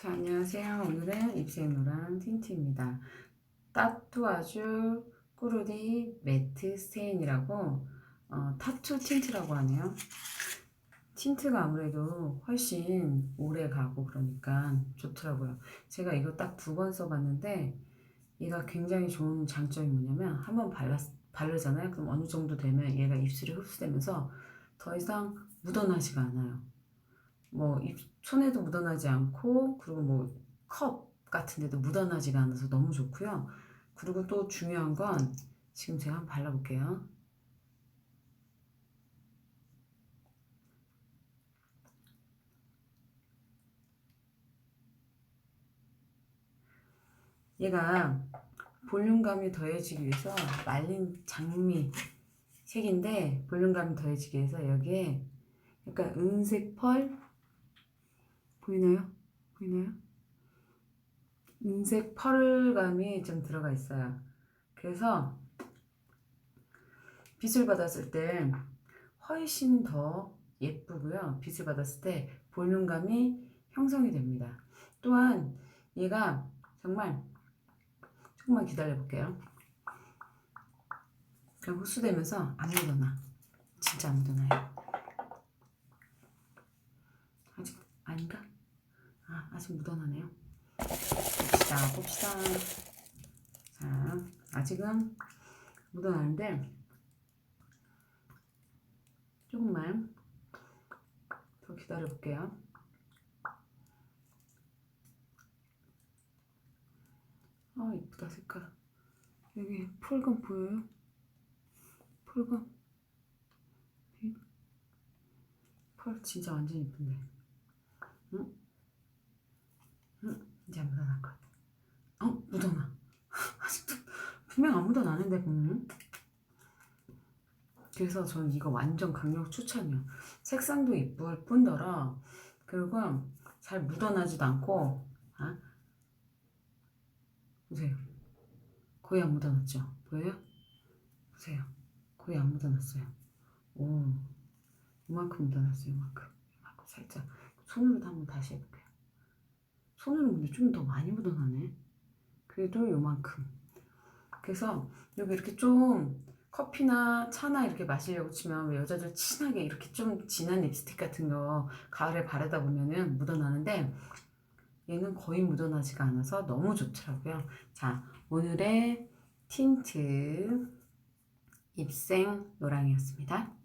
자, 안녕하세요. 오늘은 입생노랑 틴트입니다. 따뚜아주 꾸르디 매트 스테인이라고 어, 타투 틴트라고 하네요. 틴트가 아무래도 훨씬 오래 가고 그러니까 좋더라고요. 제가 이거 딱 두 번 써봤는데 얘가 굉장히 좋은 장점이 뭐냐면 한 번 발랐, 바르잖아요. 그럼 어느 정도 되면 얘가 입술에 흡수되면서 더 이상 묻어나지가 않아요. 뭐 입, 손에도 묻어나지 않고 그리고 뭐 컵 같은 데도 묻어나지가 않아서 너무 좋고요. 그리고 또 중요한 건 지금 제가 한번 발라볼게요. 얘가 볼륨감이 더해지기 위해서 말린 장미 색인데 볼륨감이 더해지기 위해서 여기에 약간 은색 펄 보이나요? 보이나요? 은색 펄감이 좀 들어가 있어요. 그래서 빛을 받았을 때 훨씬 더 예쁘고요. 빛을 받았을 때 볼륨감이 형성이 됩니다. 또한 얘가 정말 조금만 기다려 볼게요. 그냥 흡수되면서 안 묻어나. 진짜 안 묻어나요. 아직 아닌가? 아, 아직 묻어나네요. 봅시다, 봅시다. 자, 아직은 묻어나는데, 조금만 더 기다려 볼게요. 아, 이쁘다, 색깔. 여기 펄감 보여요? 이펄 진짜 완전 이쁜데. 응? 응? 이제 안 묻어날 것 같아. 어? 묻어나. 아직도 분명 안 묻어나는데 보면. 그래서 저는 이거 완전 강력 추천이요. 색상도 이쁠 뿐더러 그리고 잘 묻어나지도 않고 아? 보세요. 거의 안 묻어났죠? 보여요? 보세요. 거의 안 묻어났어요. 오, 이만큼 묻어났어요. 이만큼. 이만큼 살짝. 손으로도 한번 다시 해볼게요. 손으로 근데 좀 더 많이 묻어나네. 그래도 요만큼. 그래서 여기 이렇게 좀 커피나 차나 이렇게 마시려고 치면 왜 여자들 진하게 이렇게 좀 진한 립스틱 같은 거 가을에 바르다 보면은 묻어나는데 얘는 거의 묻어나지가 않아서 너무 좋더라고요. 자, 오늘의 틴트 입생 노랑이었습니다.